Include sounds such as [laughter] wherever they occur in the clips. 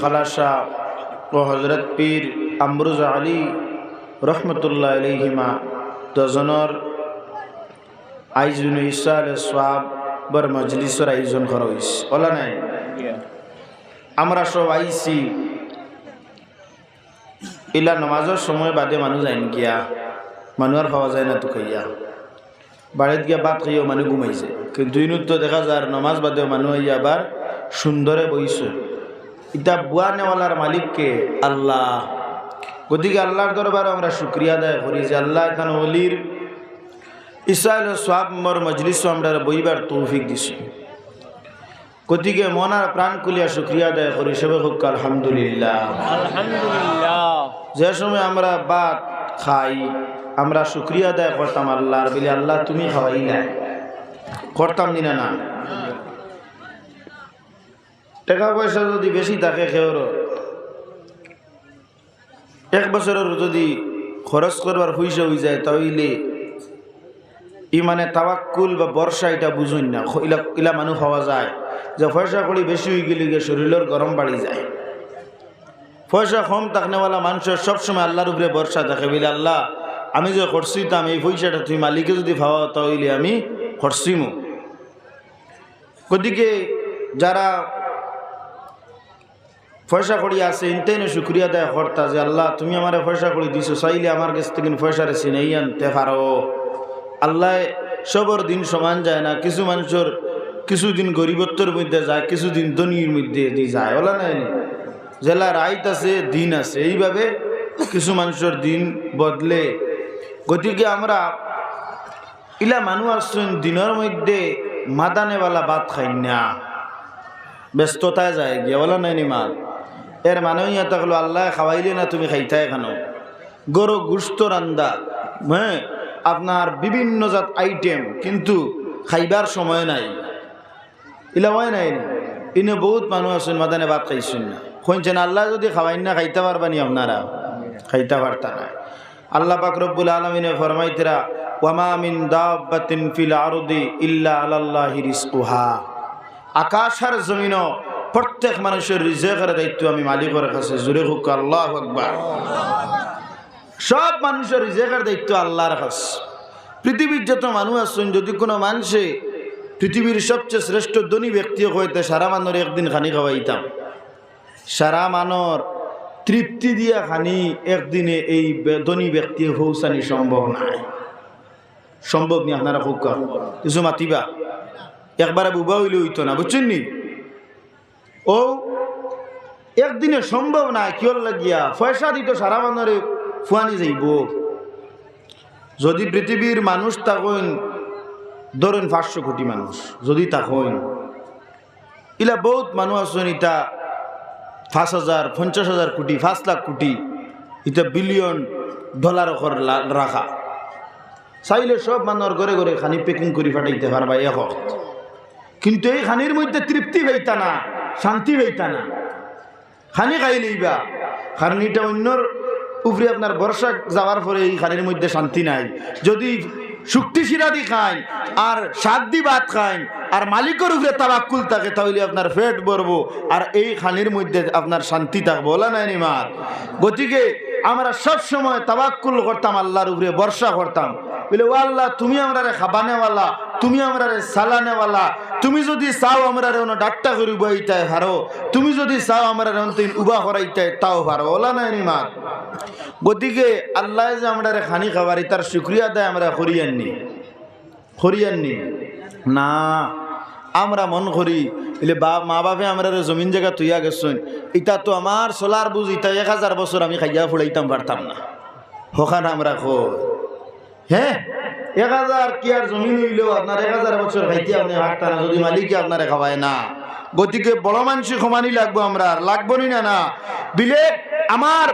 খালাসা ও হজরত পীর আমরুজ আলী রহমতুল্লাহ আলহিমা দুজনের আইজুন ইসাল সোয়াব বর মজলিসর আয়োজন করা ওলা নাই? আমরা সব আইসি ইলা নমাজের সময় বাদে মানুষ যায়ন গিয়া, মানুষ আর পাওয়া যায় না তো খাইয়া বাড়িত গিয়া বাদ খাইয়াও মানুষ ঘুমাইছে। কিন্তু ইনুত তো দেখা যায় নমাজ বাদেও মানুষ আবার সুন্দরে বইছে। এটা বুয়া নেওয়ালার মালিককে আল্লাহ। গতিকে আল্লাহর দরবারে আমরা সুক্রিয়া আদায় করি যে আল্লাহ এখানে অলির ইসরায়েল সোয়াব মর মজলিস আমরা বইবার তৌফিক দিছি। গতিকে মনার প্রাণ কুলিয়া সুক্রিয়া দেয় করি সেবে হোক আলহামদুলিল্লাহ। যে সময় আমরা বাদ খাই আমরা সুক্রিয়া দেয় করতাম আল্লাহর বলি আল্লাহ তুমি খাওয়াই না করতাম দিনা না। টাকা পয়সা যদি বেশি থাকে খেওর এক বছরের যদি খরচ করবার পয়সা হয়ে যায় তাহলে ই মানে তাওয়াক্কুল বা বর্ষা এটা বুঝুন না। ইলা ইলা মানুষ হওয়া যায়। যে পয়সা করি বেশি হয়ে গেলে গিয়ে শরীরের গরম বাড়ি যায়। পয়সা কম থাকনেওয়ালা মানুষের সবসময় আল্লাহর উপরে ভরসা থাকে বলে আল্লাহ, আমি যে খরচিতাম এই পয়সাটা তুমি মালিকে যদি ভাবা তাহলে আমি খরচিমু গতিকে যারা পয়সা করি আছে ইনতেনে শুক্রিয়া দেয় কর্তা যে, আল্লাহ, তুমি আমার পয়সা করে দিছো, চাইলে আমার কাছ থেকে পয়সারে চিনাই আনতে পারো। আল্লাহ, সবর দিন সমান যায় না, কিছু মানুষের কিছুদিন গরিবত্বর মধ্যে যায়, কিছুদিন ধনির মধ্যে দি যায়, ওলা নাই জেলা রাইত আছে, দিন আছে, এইভাবে কিছু মানুষের দিন বদলে। গতিকে আমরা ইলা মানুষ আসছেন, দিনের মধ্যে মাদানেওয়ালা ভাত খাই না, ব্যস্ততায় যায় গিয়া বলা নাই মাল? এর মানে ইয়া থাকল আল্লাহ খাওয়াইলে না তুমি খাইতে এখানো গরু, গুস্ত, রান্দা হ্যাঁ আপনার বিভিন্ন জাত আইটেম কিন্তু খাইবার সময় নাই। ইলা হয় নাই ইনে বহুত মানুষ আছেন, মাদানে ভাত খাইছেন না। খুঁজছেন আল্লাহ যদি খাওয়াই না, খাইতে পারবানি আপনারা? খাইতে পারতা না আল্লাহ পাক রব্বুল আলমিনে ফরমাইতরা, ওয়ামা মিন দাব্বাতিন ফিল আরদি ইল্লা আলাল্লাহি রিজকুহা। আকাশ আর জমিন প্রত্যেক মানুষের রিজেকের দায়িত্ব আমি মালিকের কাছে জুড়ে হুক আল্লাহ আকবার। সব মানুষের রিজেকের দায়িত্ব আল্লাহর কাছে। পৃথিবীর যত মানুষ আছেন, যদি কোনো মানুষে পৃথিবীর সবচেয়ে শ্রেষ্ঠ ধনী ব্যক্তি হইতে সারা মানর একদিন খানি খাওয়াইতাম। সারা মানর তৃপ্তি দিয়া খানি একদিনে এই ধনী ব্যক্তি পৌঁছানি সম্ভব নাই। সম্ভব নি আপনারা খুব কিছু মাতিবা। একবারে বুবা হইলে হইতো না, বুঝছেন নি? ও, একদিনে সম্ভব না কিয়র লাগিয়া? পয়সা দিত সারা মানুষের ফুয়ানি যাইব। যদি পৃথিবীর মানুষ তখন ধরেন পাঁচশো কোটি মানুষ, যদি তখন ইলা বহুত মানুষ আছেন ইটা পাঁচ হাজার, পঞ্চাশ হাজার কোটি, পাঁচ লাখ কোটি ইটা বিলিয়ন ডলার ওপর লা- রাখা। চাইলে সব মানুষের ঘরে ঘরে খানি পেকিং করে ফাটাইতে পারবা এক কিন্তু এই খানির মধ্যে তৃপ্তি পাইতা না। শান্তি পাইতা না। খানি খাই লইবা। কারণ অন্যর উপরে আপনার বর্ষা যাওয়ার পরে এই খানির মধ্যে শান্তি নাই। যদি শুক্তি শিরাদি খায় আর সাত দি ভাত খায় আর মালিকের উপরে তাবাক্কুল থাকে, তাহলে আপনার ফেট ভরবো। আর এই খানির মধ্যে আপনার শান্তি থাকব। বলা নাই নিমার গতিকে আমরা সব সময় তাবাক্কুল করতাম, আল্লাহর উপরে বর্ষা করতাম। বলে, ও আল্লাহ, তুমি আমরা রে খাবানেওয়ালা তুমি আমরা রে সালানেওয়ালা তুমি যদি চাও আমরা রে ডাক্তা করে উবাইতে হারো, তুমি যদি চাও আমরা রে অন্তিম উবা করাইতে তাও পারো ওলা নাই নিমার গতিকে আল্লাহ যে আমরা রে খানি খাবারি তার শুক্রিয়া দেয় আমরা করিয়াননি। করিয়াননি। না আমরা মন করি। এলে বা মা বাপে আমরা জমিন জায়গা তুইয়া গেছেন ইটা তো আমার সোলার বুঝ ইটা এক হাজার বছর আমি খাইয়া ফুড়াইতাম পারতাম না। হখান আমরা কই? হ্যাঁ এক হাজার কি আর জমিন হইলেও আপনার এক হাজার বছর খাইতে আপনি হাঁটতা না, যদি মালিকে আপনারে খাওয়ায় না। গতিকে বড় মানুষ সমানই লাগবো আমরা লাগবো না না বিলে আমার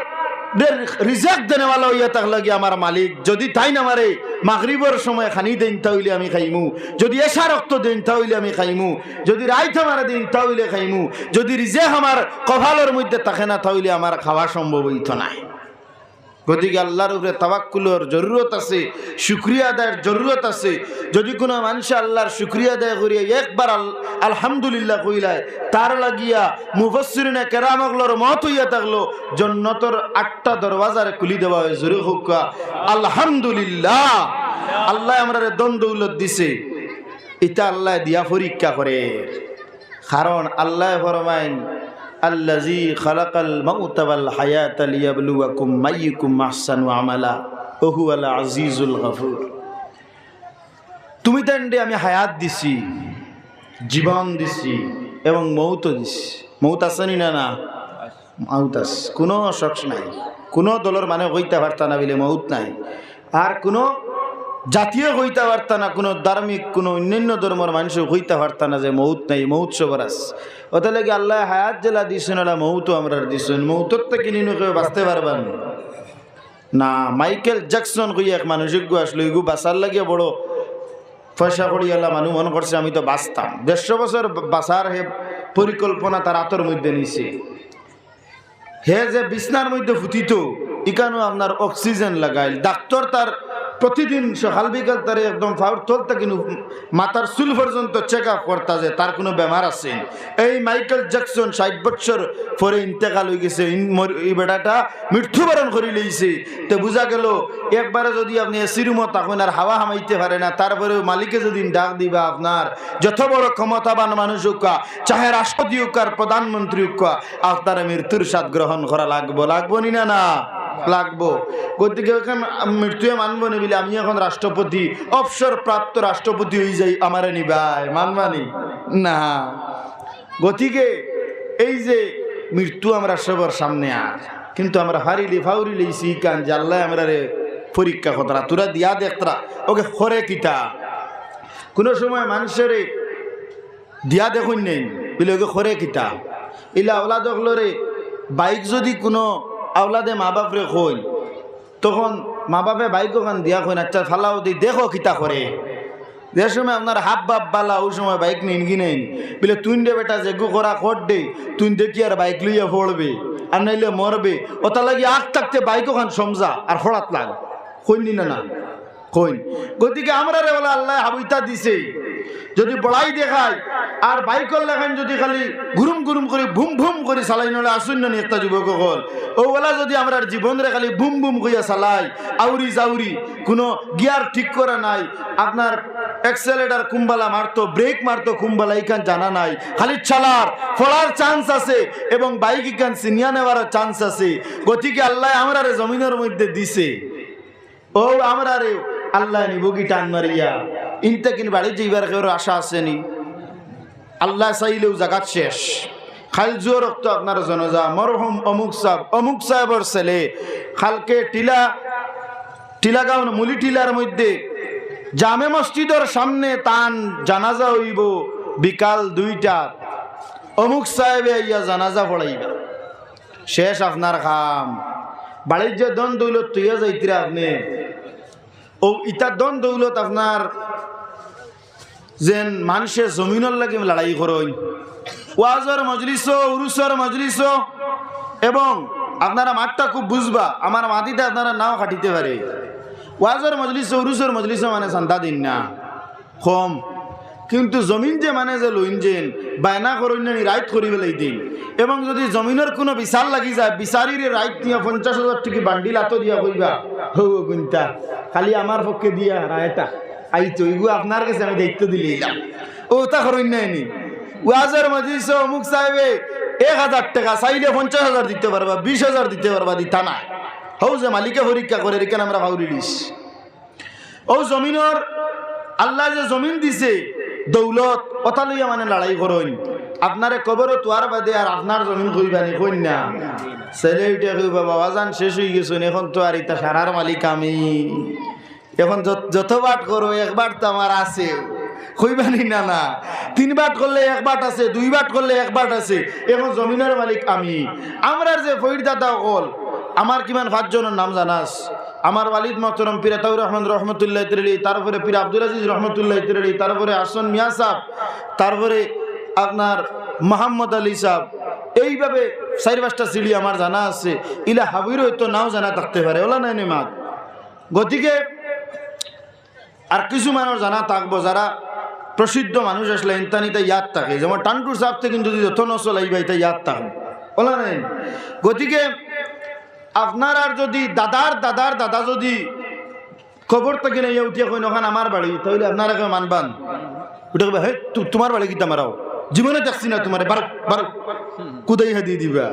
রিজেক্ট দেনেওয়ালা হইয়া থাকলে কি আমার মালিক। যদি তাই না মারে, মাগরিবর সময় খানি দেন তাহলে আমি খাইমু। যদি এসা রক্ত দেন তাহলে আমি খাইমু। যদি রাইত আমার দিন তাহলে খাইমু। যদি রিজেক আমার কভালের মধ্যে থাকে না তাহলে আমার খাওয়া সম্ভব হইত নাই। গতিকে আল্লাহর উপরে তাবাক্কুলর জরুরত আছে, শুক্রিয়া আদায়ের জরুরত আছে। যদি কোনো মানুষ আল্লাহর শুক্রিয়া আদায় করিয়া একবার আল- আলহামদুলিল্লাহ কইলায়, তার লাগিয়া মুফসরিনে কেরামগলর মত হইয়া থাকল, জন্নতর আটটা দরওয়াজার খুলি দেওয়া হয়, জরু হুক্কা আলহামদুলিল্লাহ। আল্লাহ আমরা দৌলত দিছে। এটা আল্লাহ দিয়া পরীক্ষা করে। কারণ আল্লাহ ফরমাইন আল্লাজি খালাকাল মাউতা ওয়াল হায়াতা লিয়াবলুয়াকুম মাইয়ুকুম আহসানু আমালা ওহু আল আজিজুল গফুর। তুমি তান্ডে আমি হায়াত দিছি, জীবন দিছি এবং মৌত দিছি। মৌত আসেনি না না মৌত আস কোনো শখ নাই। কোনো দলের মানে কইতে পারতা না বলে মৌত নাই। আর কোনো জাতীয় হইতে পারতা না, কোনো ধার্মিক, কোনো অন্যান্য ধর্মের মানুষ হইতে পারতা না যে মৌত নাই, মৌত সবার আছে। ওটা লাগে আল্লাহ হায়াত জেলা দিছেন ওরা মৌত আমরা দিছেন। মৌতর থেকে নিনু, কেউ বাঁচতে পারবেন না। মাইকেল জ্যাকসন কই এক মানুষজ্ঞ আসলো, এগু বাঁচার লাগে বড় পয়সা করি আল্লাহ মানুষ মনে করছে, আমি তো বাঁচতাম। দেড়শো বছর বাঁচার হে পরিকল্পনা তার আতর মধ্যে নিছে। হে যে বিছনার মধ্যে ফুটিত ইকানো আপনার অক্সিজেন লাগাইল। ডাক্তার তার প্রতিদিন সকাল বিকাল তার একদম ফাউর তোলতে কিন্তু মাথার চুল পর্যন্ত চেক আপ করতা যে তার কোনো বেমার আছে। এই মাইকেল জ্যাকসন ষাট বছর পরে ইন্তেকাল হয়ে গেছে এই বেটাটা মৃত্যুবরণ করে লইছে। তো বোঝা গেল, একবারে যদি আপনি এসি রুমত তখন আর হাওয়া হামাইতে পারে না তারপরে মালিকে যদি ডাক দিবা আপনার, যত বড় ক্ষমতাবান মানুষ হোক চাহে রাষ্ট্রপতি হোক আর প্রধানমন্ত্রী হোক আপনার মৃত্যুর স্বাদ গ্রহণ করা লাগবো লাগবো না না? লাগবো। গতিকে মৃত্যুয়ে মানবো নি বলে, আমি এখন রাষ্ট্রপতি অবসর প্রাপ্ত রাষ্ট্রপতি হয়ে যাই আমারে নিবাই। মানবানি না? গতিকে, এই যে মৃত্যু আমরা সবার সামনে আর কিন্তু আমরা হারিলি ফাউরি লইছি কান যে আল্লাহ আমরা রে পরীক্ষা কতরা তোরা দিয়া দেখতরা ওকে খরে কিতা। কোনো সময় মানুষের দিয়া দেখুন নেই, বলে ওকে খরে কিতা। ইলা আওলাদ রে বাইক যদি কোনো আওলাদে মা বাপরে কই তখন মা বাপে বাইক ওখান দিয়া কই আচ্ছা ফালাও দি দেখো কিতা করে। যে সময় আপনার হাব বাপ বালা, ওই সময় বাইক নিন কিনেন বলে, তুই দে বেটা যেগু করা কর দে, তুই দেখি আর বাইক লইয়া পড়বে, আর নাইলে মরবে। ওটা লাগি আগ থাকতে বাইক ওখান সমঝা, আর হঠাৎ লাগ। কইনি না না কইন। গতিকে আমরা রে বলে, আল্লাহ হাবুইতা দিছে। যদি বড়াই দেখায়, আর বাইকর লেখান যদি খালি ঘুরুম ঘুরুম করে, ভুম ভুম করে চালাই নলে না একটা যুবক হল ও বেলা যদি আমরা জীবন রে খালি বুম বুম কইয়া চালাই, আউরি জাউরি, কোনো গিয়ার ঠিক করা নাই, আপনার এক্সেলেটার কুম্বালা মারতো ব্রেক মারতো, কুম্বালা ইখান জানা নাই, খালি চালার, ফলার চান্স আছে, এবং বাইক ইখান সিনিয়া নেওয়ার চান্স আছে। গতিকে আল্লাহ আমরা জমিনের মধ্যে দিছে? ও আমরা রে আল্লাহ নিব কি টান মারিয়া? ইনতে কিন বাড়ি যাইবার কেউ আশা আসেনি আল্লাহ চাইলেও জাগাত শেষ। খাল জুয়ো রক্ত আপনার জনজা, মরহুম অমুক সাহেব অমুক সাহেবর ছেলে। খালকে টিলা টিলাগাঁও মুলি টিলার মধ্যে জামে মসজিদের সামনে তান জানাজা হইব, বিকাল দুইটা। অমুক সাহেবে ইয়া জানাজা পড়াইবা। শেষ আপনার খাম। বাড়ির দন দৌলত তুইয়া যাইতিরা আপনি। ও ইটার দন দৌলত আপনার যেন মানুষের জমিনের লাগে লড়াই করইন ওয়াজর মজলিস, উরুসর মজলিস এবং আপনারা মাঠটা খুব বুঝবা, আমার মাটিতে আপনারা নাও খাটিতে পারে। ওয়াজর মজলিস, উরুসর মজলিস মানে চান্দা দিন না, কম। কিন্তু জমিন যে মানে যে লইন যেন, বায়না করইন রাইট করি পেলাই দিন। এবং যদি জমিনের কোনো বিচার লাগি যায়, বিচারিরে রাইট নিয়ে পঞ্চাশ হাজার টাকা বান্ডিল আতো দিয়া কইবা হৌ গুনতা, খালি আমার পক্ষে দিয়া রায়টা আই তো এগু আপনার কাছে আমি দায়িত্ব দিলাম। ও, তা করইন নাই নি ওয়াজের মজিস অমুক সাহেবে এক হাজার টাকা চাইলে পঞ্চাশ হাজার দিতে পারবা, বিশ হাজার দিতে পারবা দিতা না হৌ যে মালিকে পরীক্ষা করে এখানে আমরা ভাউরি দিস? ও, জমিনের, আল্লাহ যে জমিন দিছে, দৌলত, কথা লইয়া মানে লড়াই করইন আপনারে কবরও তোয়ার বাদে আর আপনার জমিন কইবানি কইন না। ছেলে উঠে কইবা, বাবা যান শেষ হয়ে গেছেন এখন তো আর ইতা সারার মালিক আমি। এখন যত- যতবার করো একবার তো আমার আছে। কইবানি না না। তিন বাট করলে এক বাট আছে, দুই বাট করলে এক বাট আছে। এখন জমিনের মালিক আমি। আমরার যে ফইর দাদা হল আমার কিমান পাঁচজনের নাম জানাস? আমার ওয়ালিদ মহতরম পীর তাউর রহমান রহমতুল্লাহ তিরলি তারপরে পীর আব্দুল আজিজ রহমতুল্লাহ তিরলি তারপরে আসন মিয়া সাহ, তারপরে আপনার মোহাম্মদ আলী সাহ। এইভাবে চারি পাঁচটা সিঁড়ি আমার জানা আছে। ইলা হাবির হয়তো নাও জানা থাকতে পারে। ওলা নাই মাত। গতিকে আর কিছু মানুষ জানা থাকব যারা প্রসিদ্ধ মানুষ আসলে ইন্তানিতে ইয়াদ থাকে। যেমন টান্টুর সাহ থেকে যদি নসল আইবা এটা ইয়াদ থাকবে। বলা নাই? গতিকে আপনার আর যদি দাদার দাদার দাদা যদি খবর থেকে নেই উঠিয়ে কই নখান আমার বাড়ি, তাহলে আপনারা কেউ মানবান। উঠে কবে হে তোমার বাড়ি কিতা মারাও? জীবনে দেখছি না তোমার বারো বারো কুদাই হাদি দিবা।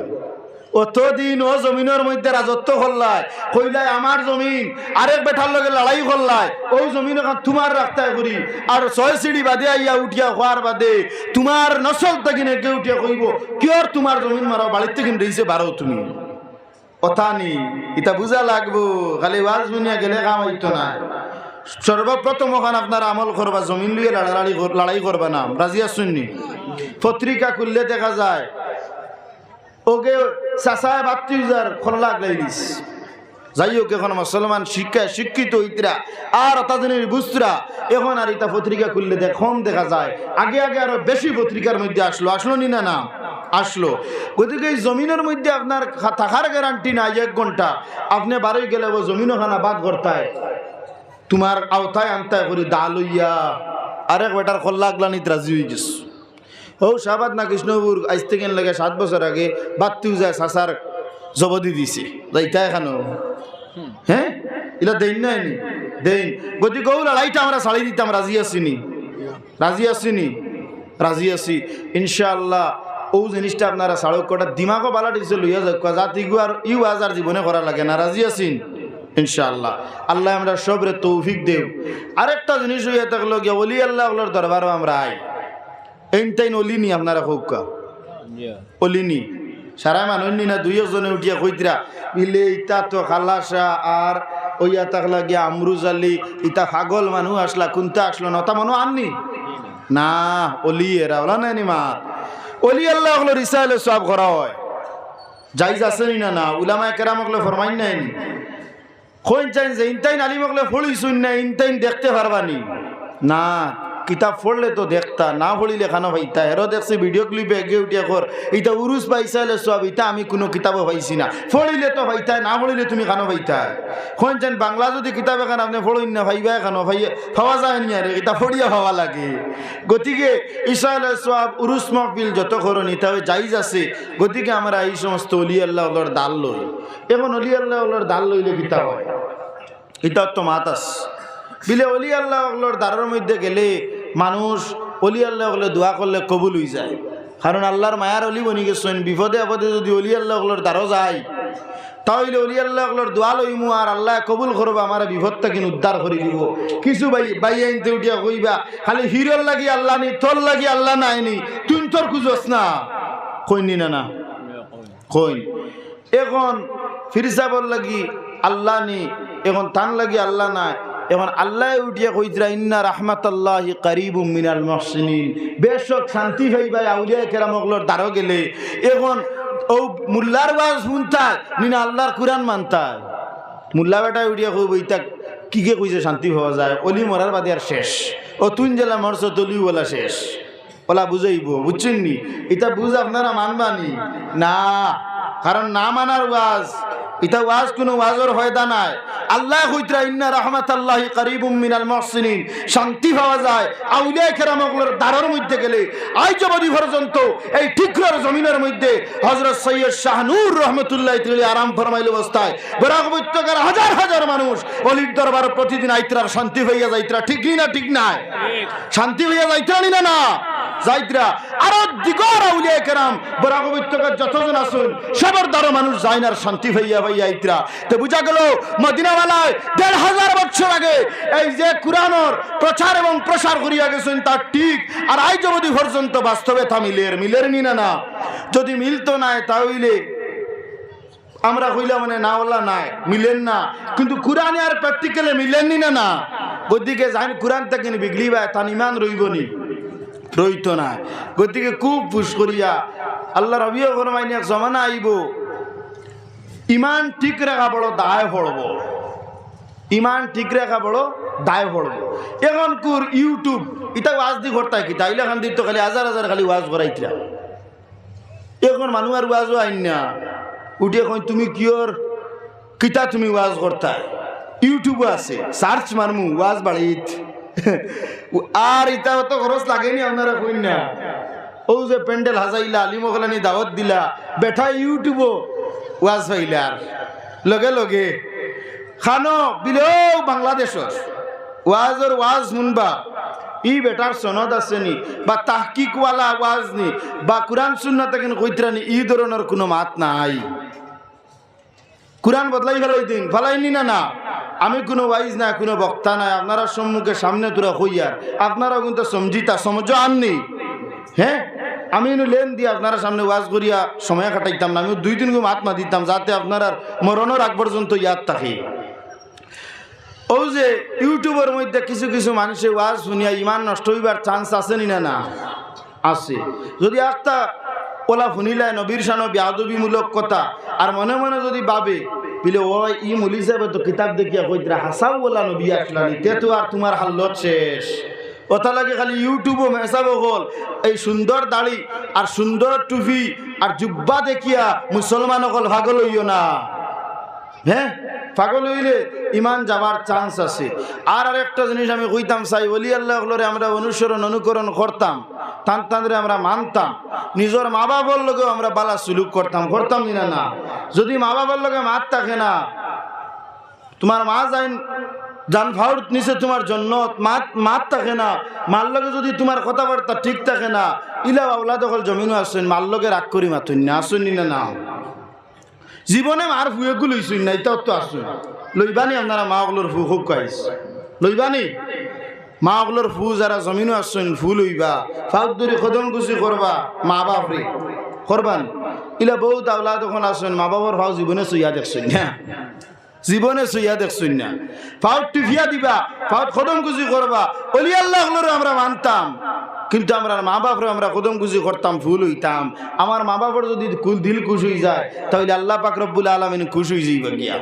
অতদিন ও জমিনের মধ্যে রাজত্ব করলায় কইলাই আমার জমিন, আরেক বেঠার লগে লড়াই করলায়, ওই জমিন এখন তোমার রাস্তায় করি আর ছয় সিঁড়ি বাদে আইয়া উঠিয়া হওয়ার বাদে তোমার নসল থেকে নেকে উঠিয়া কইব কিয়র তোমার জমিন মারাও বাড়ির থেকে দিয়েছে বারো তুমি? কথা নি এটা বুঝা লাগবো, খালি ওয়াজ শুনিয়া গেলে কাম হইতো না। সর্বপ্রথম ওখানে আপনার আমল করবা জমিন লিয়ে লড়াই লড়াই করবা না রাজিয়া শুননি পত্রিকা খুললে দেখা যায় ওকে চাচায় বাত্রিজার খরলা লাইলিস যাই হোক এখন মুসলমান শিক্ষা শিক্ষিত ইতরা। আর অতাজনের বুঝরা এখন আর এটা পত্রিকা খুললে দেখ কম দেখা যায়। আগে আগে আরও বেশি পত্রিকার মধ্যে আসলো। আসলো নি না না? আসলো। গতিকে এই জমিনের মধ্যে আপনার থাকার গ্যারান্টি নাই এক ঘণ্টা। আপনি বারোই গেলে ও জমিনও খানা বাদ করতায়। তোমার আওতায় আনতায় করি দা লইয়া। আরেক বেটার খোল্লাগলানিত রাজি হয়ে গেছে। ও শাহবাদ না কৃষ্ণপুর, আজ থেকে লাগে সাত বছর আগে বাত্তিও যায় সাসার জবদি দিছে। যাইতা এখানো হ্যাঁ এটা দেন না? নি দেন গতিকে ও লড়াইটা আমরা ছাড়ি দিতাম রাজি আসিনি রাজি আসিনি রাজি আছি। ইনশাআল্লাহ ও জিনিসটা আপনারা সাড়ক কটা দিমাগও বালা দিছে, লইয়া যাক জাতি আর ইউ আজার জীবনে করা লাগে না রাজি আছিন ইনশাআল্লাহ। আল্লাহ আমরা সবরে তৌফিক দেব আরেকটা জিনিস হইয়া থাকল গিয়া অলি আল্লাহ দরবারও আমরা আই এইটাই অলিনি আপনারা হোকা অলিনি সারা মানুষ নি না দুইজনে উঠিয়া কইতরা বিলে ইতা তো খালাসা আর ওইয়া তাকলা গিয়া আমরুজ আলী ইতা পাগল মানুষ আসলা কোনটা আসলো নতা মানুষ আননি। না অলি এরা ওলা নাই মা। অলি আল্লাহ হলো রিসাইলে সব করা হয়। জাইজ আছে নি না? না উলামা কেরামকলে ফরমাইন নাই নি। কইন চাইন যে ইনতাইন আলিমকলে ফড়ি শুন না ইনতাইন দেখতে পারবানি না কিতাব পড়লে তো দেখতা, না পড়িলে খানো পাইতা হেরো দেখছি ভিডিও ক্লিপে এগে উঠিয়া কর ইটা উরুস পাইছাইলে সব ইটা আমি কোনো কিতাবও পাইছি না। পড়িলে তো পাইতাই না পড়িলে তুমি খানো পাইতা কোন চান বাংলা যদি কিতাব এখন আপনি পড়ইন না ভাইবা এখানো ভাই পাওয়া যায় নি আরে এটা পড়িয়া হওয়া লাগে। গতিকে ইসাইল সব উরুস মহফিল যত করণী তবে জাইজ আছে গতিকে আমরা এই সমস্ত অলি আল্লাহ ওলর দাল লই এখন অলি আল্লাহ ওলর দাল লইলে কিতাব হয়। এটা তো মাতাস বিলে অলি আল্লাহ ওগুলোর দ্বারের মধ্যে গেলে মানুষ অলি আল্লাহ ওগুলো দোয়া করলে কবুল হয়ে যায়। কারণ আল্লাহর মায়ার অলি বনি গেছেন, বিপদে আপদে যদি অলি আল্লাহ ওগুলোর দ্বারও যায়, তাহলে অলি আল্লাহ ওগুলোর দোয়া লইমু আর আল্লাহ কবুল করব, আমার বিপদটা কিন উদ্ধার করে দিব। কিছু ভাই বাই আইনতে উঠিয়া কইবা, খালি হিরোর লাগি আল্লাহ নি তোর লাগি আল্লাহ নাই নি তুই তোর খুঁজস না। কইনি না না কই এখন ফিরসাবর লাগি আল্লাহ নি এখন তান লাগি আল্লাহ নাই এখন আল্লাহ উঠিয়া কইতরা, ইন্না রাহমাতাল্লাহ কারিবুম মিনাল মহসিনিন। বেশক শান্তি ভাই আউলিয়া কেরামগলর দ্বারো গেলে। এখন ও মুল্লার বাস শুনতায়, নিনা আল্লাহর কুরআন মানতায়। মুল্লা বেটা উঠিয়া কইব, ইতা কি কে কইছে শান্তি পাওয়া যায়? অলি মরার বাদে আর শেষ। ও তুন জেলা মরছ তলি বলা শেষ। ওলা বুঝাইব, বুঝছেন নি? এটা বুঝ আপনারা মানবানি? না কারণ না মানার ওয়াজ এটা ওয়াজ কোনো ওয়াজর হয়দা নাই। আল্লাহ কইতরা ইন্না রাহমাতাল্লাহি কারিবুম মিনাল মুহসিনিন। শান্তি পাওয়া যায় আউলিয়া কেরামগুলোর দ্বারের মধ্যে গেলে। আজ অবধি পর্যন্ত এই ঠিকরার জমিনের মধ্যে হযরত সৈয়দ শাহনুর রহমতুল্লাহ তিলি আরাম ফরমাইল অবস্থায় বরাক উপত্যকার হাজার হাজার মানুষ অলির দরবার প্রতিদিন আইত্রার শান্তি হইয়া যাইত্রা ঠিক না ঠিক নাই? শান্তি হইয়া যাইত্রা না না? যাইত্রা। আরও দিগর আউলিয়া কেরাম বরাক উপত্যকার যতজন আসুন সবার দ্বারা মানুষ যায় না শান্তি হইয়া হইয়া আইত্রা তো বুঝা গেল, মদিনাওয়ালায় দেড় হাজার বছর আগে এই যে কুরআনর প্রচার এবং প্রসার করিয়া গেছেন, তার ঠিক আর আজ অবধি পর্যন্ত বাস্তবে তা মিলের মিলের নি না যদি মিলতো না তাহলে আমরা কইলা মানে না ওলা নাই, মিলেন না। কিন্তু কোরআনে আর প্র্যাকটিক্যালে মিলেননি না না গতিকে জানি কোরআন থেকে বিগলি বা তান ইমান রইব নি রইত না। গতিকে খুব পুষ করিয়া আল্লাহ রবিও ফরমাইনি এক জমানা আইব। ইমান ঠিক রাখা বড় দায় পড়ব ইমান ঠিক রাখা বড় দায় পড়ব এখন কুর ইউটিউব ইটা ওয়াজ দি করতাই কি? তাইলে খান দিত খালি হাজার হাজার খালি ওয়াজ করাইতরা। এখন মানুষ আর ওয়াজও আইন না। উঠে কই তুমি কিয়র? কিতা তুমি ওয়াজ করতাই ইউটিউব আছে, সার্চ মারমু, ওয়াজ বাড়িত। [laughs] আর ইটা তো খরচ লাগেনি আপনারা কইন না। ও যে প্যান্ডেল হাজাইলা আলিমগলানি দাওয়াত দিলা বেঠা ইউটিউবও ওয়াজ পাইলার লগে লগে, খানো বিলেও বাংলাদেশর ওয়াজর ওয়াজ শুনবা, ই বেটার সনদ আছে নি, বা তাহকিকওয়ালা ওয়াজ নি, বা কোরআন সুন্না থেকে কইতরানি ই ধরনের কোনো মাত নাই। কোরআন বদলাই ফেলাই দিন ফেলাইনি না না? আমি কোনো ওয়াইজ না, কোনো বক্তা নাই। আপনারা সম্মুখে সামনে তোরা হইয়ার। আপনারা কিন্তু সমঝিতা সমঝ আননি হ্যাঁ? আমি লেন দিয়ে আপনারা সামনে ওয়াজ করিয়া সময় কাটাইতাম না। আমি দুই দিন গুম আত্মা দিতাম যাতে আপনার মরণের আগ পর্যন্ত ইয়াদ থাকে। ও যে ইউটিউবের মধ্যে কিছু কিছু মানুষে ওয়াজ শুনিয়া ইমান নষ্ট হইবার চান্স আছে নি, না? না আছে। যদি একটা ওলা শুনিলাই নবীর সানো ব্যাদবিমূলক কথা, আর মনে মনে যদি ভাবে বিলে ওই ই মুলি যাবে তো কিতাব দেখিয়া কইতরা, হাসাও বলা নবী আসলানি, তে তো আর তোমার হাল্লত শেষ। কথা লাগে খালি ইউটিউবও মেসাবো গল এই সুন্দর দাড়ি আর সুন্দর টুপি আর জুব্বা দেখিয়া মুসলমান অকল ভাগল হইও না। হ্যাঁ? পাগল হইলে ইমান যাবার চান্স আছে। আর আরেকটা জিনিস আমি কইতাম চাই বলি আল্লাহরে আমরা অনুসরণ, অনুকরণ করতাম, তান তাঁদরে আমরা মানতাম। নিজের মা বাবার লগেও আমরা বালা সুলুক করতাম করতাম না না যদি মা বাবার লগে মাত থাকে না, তোমার মা যাইন জান ফাউট নিচে তোমার জন্য, মাত মাত থাকে না। মার লগে যদি তোমার কথাবার্তা ঠিক থাকে না, ইলা বাবলা দখল জমিনও আসছেন মার লগে রাগ করি মাতুন না, আসুন না না? জীবনে মার ফুয়েকু লইছুন না এটাও তো আসুন লইবানি আপনারা মা ওগুলোর ফু খুব কাইস লইবানি মা ওগুলোর ফু যারা জমিনও আসছেন ফু লইবা। ফাউক দূরে খদম খুশি করবা মা বাপরে করবান ইলা বহুত আওলা তখন আসছেন মা বাবার ফাউ জীবনে সইয়া দেখছেন হ্যাঁ জীবনে সইয়া দেখছুন না। ফাউট টিফিয়া দিবা ফাউট খদম খুশি করবা অলি আল্লাহ আমরা মানতাম। কিন্তু আমরা মা বাপরে আমরা কদম খুশি করতাম ফুল হইতাম। আমার মা বাপর যদি কুল দিল খুশ হয়ে যায়, তাহলে আল্লাহ পাক রব্বুল আলমিন খুশ হয়ে যাইবা গিয়া।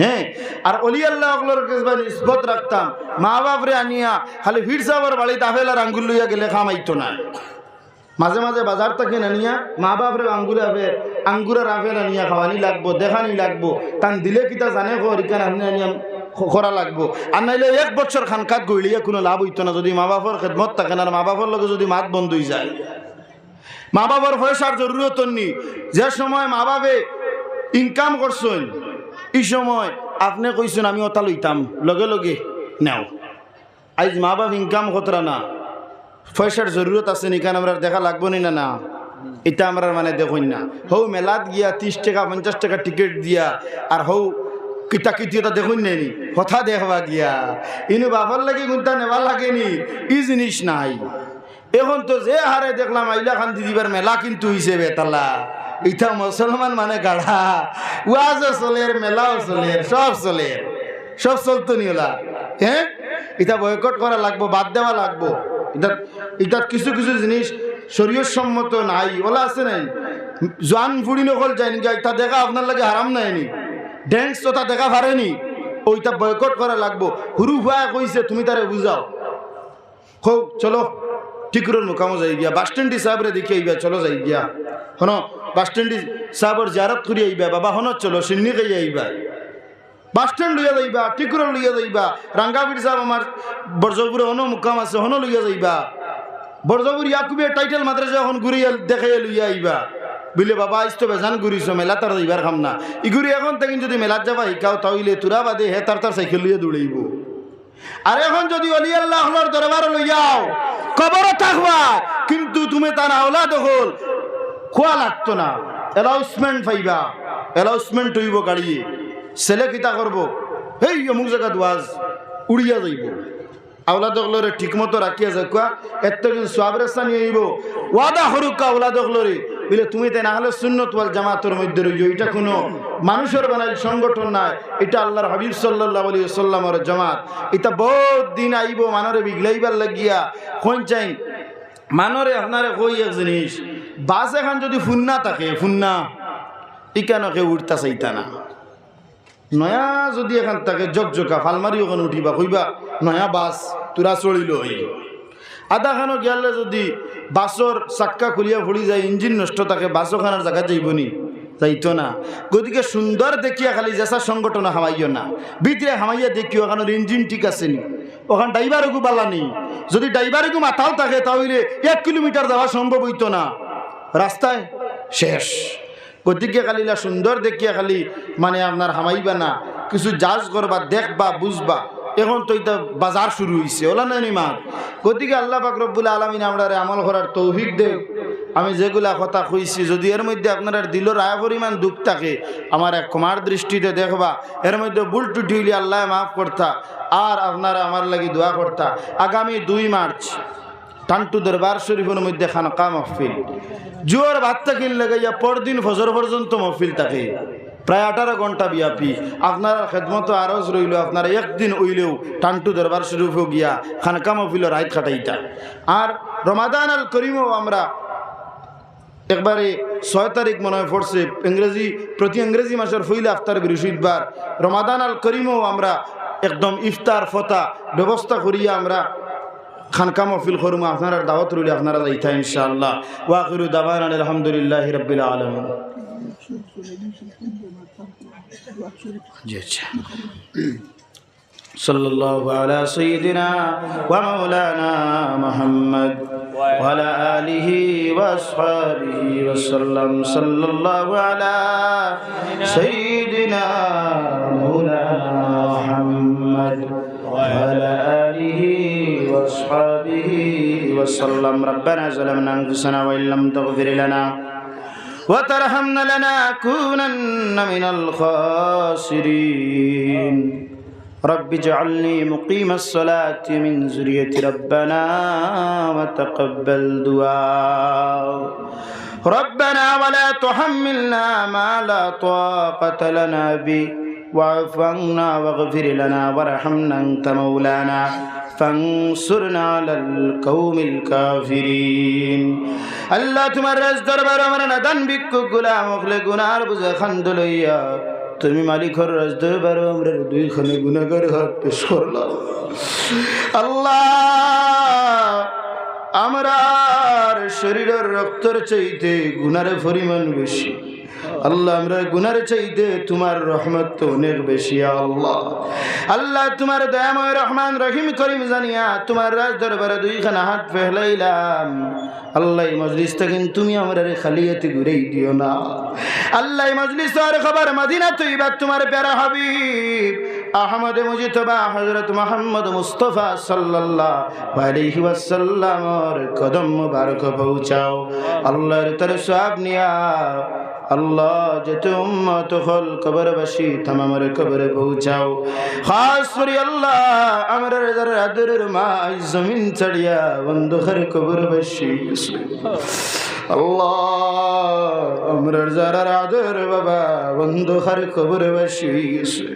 হ্যাঁ? আর অলি আল্লাহ ইসবত রাখতাম। মা বাপরে আনিয়া খালি ফির সাহর বাড়িতে আপেল আর আঙ্গুল লইয়া গেলে খামাইতো না। মাঝে মাঝে বাজার থেকে আনিয়া মা বাপরে আঙ্গুর আপেল আঙ্গুরের আপেল আনিয়া খাওয়ানি লাগবো, দেখানি লাগবো। তান দিলে কিতা জানে করিকান আনি আনিয়া করা লাগবো। আর নাইলে এক বছর খানকাত গইলিয়া কোনো লাভ হইতো না। যদি মা বাপর খেদমত থাকে না মা বাপর লগে যদি মাত বন্ধ হয়ে যায়। মা বাবার পয়সার জরুরত নি যে সময় মা বাবে ইনকাম করছেন এই সময় আপনি কইছেন আমি ওটা লইতাম। লগে লগে নেও। আজ মা বাপ ইনকাম কতরা না? পয়সার জরুরত আছে নিকান আমরা দেখা লাগবো নি না না। এটা আমরা মানে দেখুন না। হৌ মেলাত গিয়া ত্রিশ টাকা, পঞ্চাশ টাকা টিকিট দিয়া, আর হৌ কিতা কিতিয়তা দেখুন নেনি কথা দেখবা গিয়া। ইনু বাবার লাগে গুনতা নেওয়া লাগেনি ই জিনিস নাই। এখন তো যে হারে দেখলাম, আইলা খান দিদিবার মেলা কিন্তু হইছে বেতালা ইটা মুসলমান মানে গাড়া ওয়াজও চলের, মেলাও চলের, সব চলের। সব চলতো নিওলা হ্যাঁ এটা বয়কট করা লাগবো, বাদ দেওয়া লাগবো। এটা এটা কিছু কিছু জিনিস শরীয় সম্মত নাই। ওলা আছে নাই? জোয়ান ফুড়ি নকল যায়নি এটা দেখা আপনার লাগে হারাম নাইনি ড্যান্স তো তা দেখা পারেনি ওইটা বয়কট করা লাগবো। হুরু হুয়া কইছে তুমি তারে বুঝাও হোক চলো টিকুরের মুকামো যাই গিয়া। বাস স্ট্যান্ড সাহেবরে দেখি আইবা চলো যাই গিয়া। হন বাস স্ট্যান্ড সাহেবর জারত করি আইবা বাবা হন চলো, সিন্নি খাই আইবা বাস স্ট্যান্ড লইয়া যাইবা টিকুর লইয়া যাইবা। রাঙ্গাবির সাহেব আমার বর্জপুরে হন মুকাম আছে হন লইয়া যাইবা। বর্জপুর ইয়াকুবে টাইটেল মাদ্রাসা এখন ঘুরিয়া দেখাইয়া লইয়া আইবা বুঝলে বাবা আইস তো বেজান ঘুরিছ মেলা তার যাইবার খাম না। ইগুরি এখন থেকে যদি মেলাত যাবা, শিকাও তাহলে তোরা বাদে হে তার তার সাইকেল লইয়া দৌড়াইব আর এখন যদি অলি আল্লাহর দরবার লইয়াও কবর থাকবা, কিন্তু তুমি তার আওলা দখল খোয়া লাগতো না। অ্যালাউন্সমেন্ট পাইবা অ্যালাউন্সমেন্ট হইব গাড়ি। ছেলে কিতা করব হেই, অমুক জায়গা ওয়াজ উড়িয়া যাইব। আওলা দখলরে ঠিক মতো রাখিয়া যাকুয়া এত সোয়াবরেস্তা নিয়ে আইব ওয়াদা হরুকা আওলা দখলরে বুঝলে তুমি তাই না হলে সুন্নত ওয়াল জামাতের মধ্যে রইও। এটা কোনো মানুষের বানাই সংগঠন নাই এটা আল্লাহর হাবিব সাল্লাহ আলী সাল্লামর জামাত। এটা বহুত দিন আইব, মানরে বিগলাইবার লাগিয়া। কোন চাই? মানরে আপনারে কই এক জিনিস, বাস এখন যদি ফুন্না থাকে, ফুন্না ইকানকে উঠতা চাইতা না? নয়া যদি এখান থাকে জকজকা ফালমারি ওখানে উঠিবা, কইবা, নয়া বাস, তোরা চলিল আধা খানো গেলে যদি বাসর চাক্কা খুলিয়া ফুলি যায়, ইঞ্জিন নষ্ট থাকে বাসও খানার জায়গা যাইবনি। যাইতো না। গতিকে সুন্দর দেখিয়া খালি জেসা সংগঠন হামাইও না। ভিতরে হামাইয়া দেখিও ওখানের ইঞ্জিন ঠিক আছে নি। ওখান ড্রাইভারকু বালানি যদি ড্রাইভারকু মাথাও থাকে, তাহলে এক কিলোমিটার যাওয়া সম্ভব হইতো না। রাস্তায় শেষ। গতিকে খালিলা সুন্দর দেখিয়া খালি মানে আপনার হামাইবা না। কিছু জাজ করবা দেখবা, বুঝবা। এখন তো এটা বাজার শুরু হয়েছে ওলা না নিমা গতিকে আল্লাহ পাকরবুল আলমিন আমরা আমল করার তৌফিক দেব আমি যেগুলা কথা কইছি, যদি এর মধ্যে আপনার দিলর আয় পরিমাণ দুঃখ থাকে, আমার এক কুমার দৃষ্টিতে দেখবা, এর মধ্যে বুল টুটি হইলে আল্লাহ মাফ করতা, আর আপনারা আমার লাগি দোয়া করতা। আগামী দুই মার্চ, টান্টু দরবার শরীফের মধ্যে খানকা মহফিল। জুয়ার ভাত থাকিল লাগাইয়া পরদিন ফজর পর্যন্ত মহফিল থাকে। প্রায় আঠারো ঘণ্টা ব্যাপী। আপনার খেদমত আরজ রইল, আপনার একদিন উইলেও টান্টু দরবার শরীফও গিয়া খানকা মহফিল রাইত খাটাইতা। আর রমাদান আল করিমও আমরা একবারে ছয় তারিখ মনে হয় পড়ছে, ইংরেজি, প্রতি ইংরেজি মাসের ফইলে আফতার বৃহস্পতিবার রমাদান আল করিমও আমরা একদম ইফতার, ফতা ব্যবস্থা করিয়া আমরা খানকা মহফিল করুম আপনারা দাওয়াত রইলে আপনারা যাইতা ইনশাআল্লাহ। ওয়াকিরু দাবান আলহামদুলিল্লাহ রবিল আচ্ছা صلى الله على سيدنا ومولانا محمد وعلى آله وأصحابه وسلم صلى الله على سيدنا مولانا محمد وعلى آله وأصحابه وسلم ربنا ظلمنا أنفسنا وإن لم تغفر لنا وترحمنا لنكونن من الخاسرين. رب اجعلني مقيم الصلاة من ذرية ربنا وتقبل دعاء. ربنا ولا تحملنا ما لا طاقة لنا به. واعف عنا واغفر لنا وارحمنا أنت مولانا. ফাংসুরনা আলাল আল্লাহ রাজ দরবার আমার নাদান ভিক্ষুক খান্দ তুমি মালিকর রাজ দরবার আমরা দুইখানে গুনাগার হাত পেশ করলাম আল্লাহ, আমরা শরীরের রক্তর চাইতে গুনারে পরিমাণ বেশি। আল্লাহ, আমরা গুনার চাইতে তোমার রহমত তো অনেক বেশি, আল্লাহ। আল্লাহ, তোমার দয়াময় রহমান, রহিম, করিম জানিয়া তোমার রাজ দরবারে দুইখানা হাত ফেলাইলাম। আল্লাহ, এই মজলিস থেকে তুমি আমরা খালিয়াতে ঘুরেই দিও না। আল্লাহ মজলিস আর খবর মদিনা তুই বা তোমার প্যারা হাবিব। আহমদ মুজিতবা হজরত মোহাম্মদ মুস্তফা সাল্লাল্লাহ আলাইহি ওয়াসাল্লামর কদম মুবারক পৌঁছাও। আল্লাহর তর সব নিয়া আল্লাহ যেতে উম্মত হল, কবরবাসী, তামামর কবরে পৌঁছাও। খাস করে আল্লাহ, আমার আদরের মা, জমিন ছাড়িয়া বন্ধ কবরবাসী। আল্লাহ যারা বাবা কবরে বাসি গেছে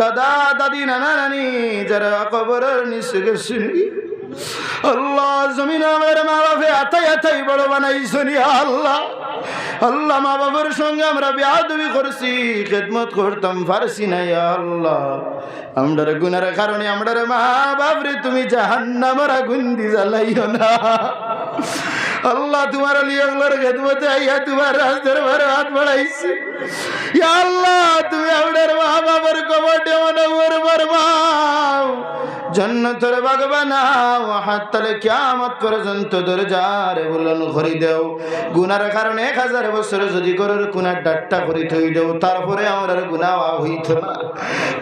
দাদা, দাদি, নানা, নানি, যারা কবরের নিচে গেছে আল্লাহ, জমিন আমার মা বাপে আতাই আতাই বড় বানাইছনি আল্লাহ। আল্লাহ মা বাবার সঙ্গে আমরা বেয়াদবি করছি, খেদমত করতাম, ফারসি নাই, আল্লাহ। আমরার গুনার কারণে আমরার মা বাপরে তুমি জাহান্নামের আগুন দি জ্বালাইও না। আল্লাহ, তোমার লিয়াগুলোর খেদমতে আইয়া তোমার রাস্তার ভারে হাত বাড়াইছি। আল্লাহ, তুমি আপনার মা বাবার কবর ডেমন বরবাও জন্নতর বাগবানাও হাত তালে কিয়ামত পর্যন্ত দরজারে বলন করি দেও। গুনার কারণে এক হাজার বছর যদি করার গুনার ডাট্টা করি থই দেও, তারপরে আমার গুনা হইত না।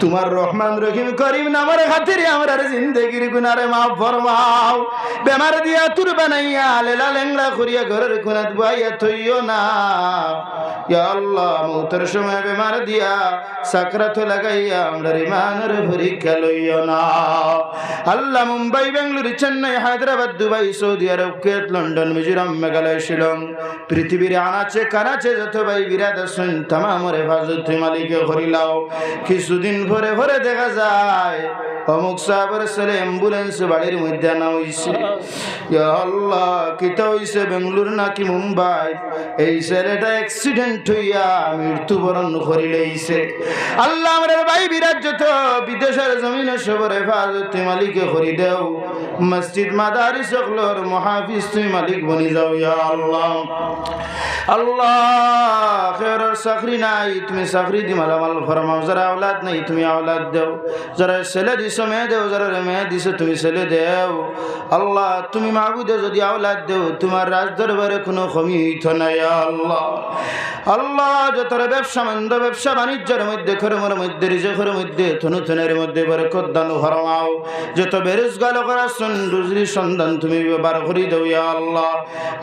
তোমার রহমান রহিম করিম নামের খাতিরে আমার জিন্দগির গুনারে মা ফরমাও। বেমার দিয়া তুর বানাইয়া, লেলা লেংড়া করিয়া ঘরের গুনাত বাইয়া থইও না। ইয়া আল্লাহ, মৌতের সময় বেমার দিয়া সাকরাত লাগাইয়া আমরা ইমানের পরীক্ষা লইও না। up Allah Mumbai, Bengaluru, Chennai, Hyderabad, Dubai, Saudi Arab Kuwait London, Mizoram, Meghalaya, Shillong, পৃথিবীর আনাচে কানাচে যত ভাই বিরাট আছেন তামামর হেফাজত মালিকে করিলাও। কিছুদিন ভরে ভরে দেখা যায়, অমুক সাহেবের ছেলে অ্যাম্বুলেন্স বাড়ির মধ্যে আনা হইছে। আল্লাহ, কিতা হইছে বেঙ্গলোর নাকি মুম্বাই? এই ছেলেটা অ্যাক্সিডেন্ট হইয়া মৃত্যুবরণ করিলেইছে আল্লাহ আমার ভাই বিরাট, যত বিদেশের জমিনে সবর হেফাজত মালিকে করি দেও মসজিদ মাদারি সকলর মহাফিজ, তুই মালিক বনি যাও ইয়া আল্লাহ। কোনো ব্যবসা বাণিজ্যের মধ্যে খরমের মধ্যে রিজের মধ্যে মধ্যে বরকত ফরমাও। যত বেরোজগার করার রুজির সন্ধান তুমি ব্যবহার করি দেও আল্লাহ।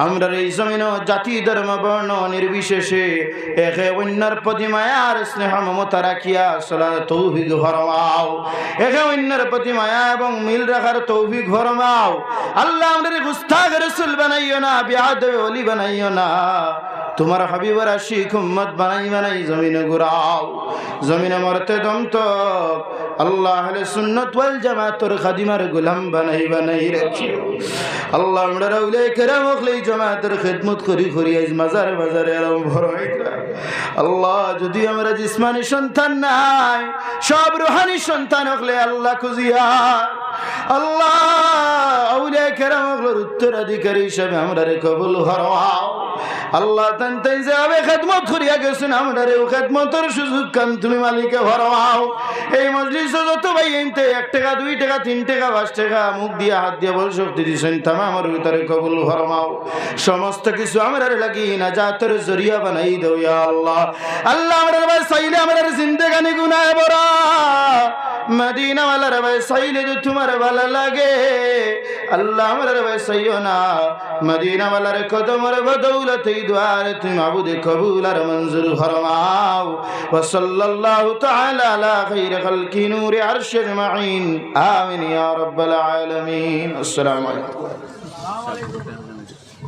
আমরা এই জমিন জাতি, ধর্ম, বর্ণ নির্বিশেষে একে অন্যর প্রতি মায়ার স্নেহ, মমতা রাখিয়া সলার তৌফিক ফরমাও একে অন্যের প্রতি মায়া এবং মিল রাখার তৌফিক ফরমাও আল্লাহ আমাদের গুস্তাগ রসুল বানাইও না বিয়াদ অলি বানাইও না। তোমার হাবিবর আশিক উম্মত বানাই বানাই জমিনে ঘুরাও, জমিনে মরতে দম তক আল্লাহ হলে সুন্নত ওয়াল জামাতর খাদিমার গোলাম বানাই বানাই রাখিও আল্লাহ আমরা রাউলে কেরাম হলে জামাতের খেদমত করি করি আজ মাজারে বাজারে আরাম ভরাই আল্লাহ যদি আমরা জিসমানি সন্তান নাই, সব রুহানি সন্তান হলে আল্লাহ খুঁজিয়া। আল্লাহ আউলে কেরাম হলোর উত্তরাধিকারী হিসাবে আমরা রে কবুল হরওয়াও। আল্লাহ তান তাই যে আবে খেদমত করিয়া গেছেন আমরা রে খেদমতের সুযোগ কান তুমি মালিকে ভরমাও। এই মজলিস যত ভাই এনতে, এক টাকা, দুই টাকা, তিন টাকা, পাঁচ টাকা, মুখ দিয়ে, হাত দিয়ে বল, শক্তি দিয়েছেন তামা আমার ভিতরে কবুল ভরমাও। সমস্ত কিছু আমরা লাগি না জাতের জরিয়া বানাই দেও ইয়া আল্লাহ। আল্লাহ আমরা ভাই চাইলে আমরা জিন্দেগানি গুনায় বড়া মদিনাওয়ালার ভাই সাইলে যদি তোমার ভালো লাগে, আল্লাহ আমার ভাই সাইও না। মদিনাওয়ালার কদমর বদৌলতে দুয়ার তুমি মাবুদে কবুল আর মঞ্জুর ফরমাও। ওয়া সাল্লাল্লাহু তাআলা আলা খাইর খালকি নূর আরশ আজমাইন আমিন ইয়া রাব্বাল আলামিন। আসসালামু আলাইকুম।